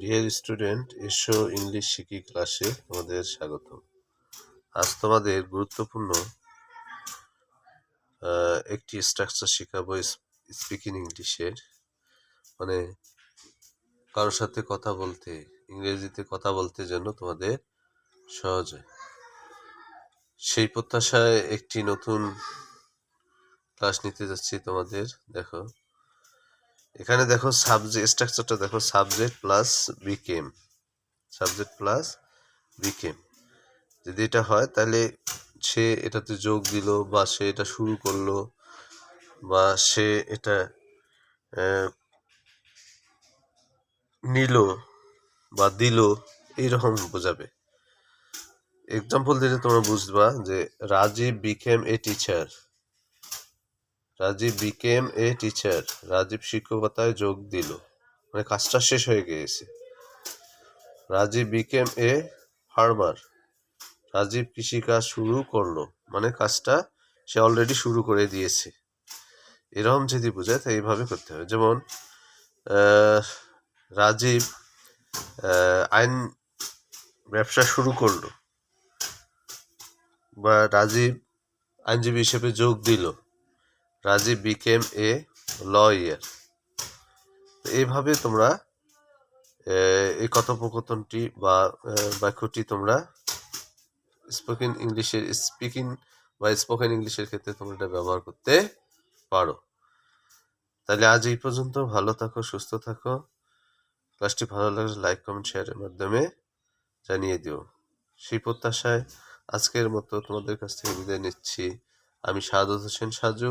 Dear student এসো English শিখি ক্লাসে তোমাদের স্বাগত আজ তোমাদের গুরুত্বপূর্ণ একটি স্ট্রাকচার শেখাবো স্পিকিং ইংলিশের মানে কারোর সাথে কথা বলতে, ইংরেজিতে কথা বলতে যেন তোমাদের সহজ হয়। সেই প্রত্যাশায় একটি নতুন ক্লাস নিতে যাচ্ছি তোমাদের, দেখো। এখানে দেখো সাবজেক্ট স্ট্রাকচারটা দেখো subject plus became subject plus became যদি এটা হয়, তাহলে সে এটাতে যোগ দিল, বা সে এটা শুরু করল, বা সে এটা নিল, বা দিল, এইরকম বোঝাবে। এক্সাম্পল দিলে তোমরা বুঝবা যে Rajib became a teacher Rajib became a teacher Rajib শিক্ষকতায় যোগ দিল। মানে কাজটা শেষ হয়ে গিয়েছে। Rajib became a farmer Rajib কৃষিকাজ শুরু করল। মানে কাজটা সে অলরেডি শুরু করে দিয়েছে। এরকম যদি বোঝায় তো এইভাবে করতে হবে। যেমন রাজীব আইন ব্যবসা শুরু করল। বা রাজীব আইনজীবী হিসেবে যোগ দিল। রাজীব বিকেম এ লয়ার এইভাবে তোমরা এই কথোপকথনটি বা বাক্যটি তোমরা স্পোকেন ইংলিশের স্পিকিং বা স্পোকেন ইংলিশের ক্ষেত্রে তোমরা এটা ব্যবহার করতে পারো। তাহলে আজ এই পর্যন্ত, ভালো থাকো, সুস্থ থাকো। ক্লাসটি ভালো লাগলে লাইক, কমেন্ট শেয়ারের মাধ্যমে জানিয়ে দিও। সেই প্রত্যাশায় আজকের মতো তোমাদের কাছ থেকে বিদায় নিচ্ছি। আমি সাদত হোসেন সাজু।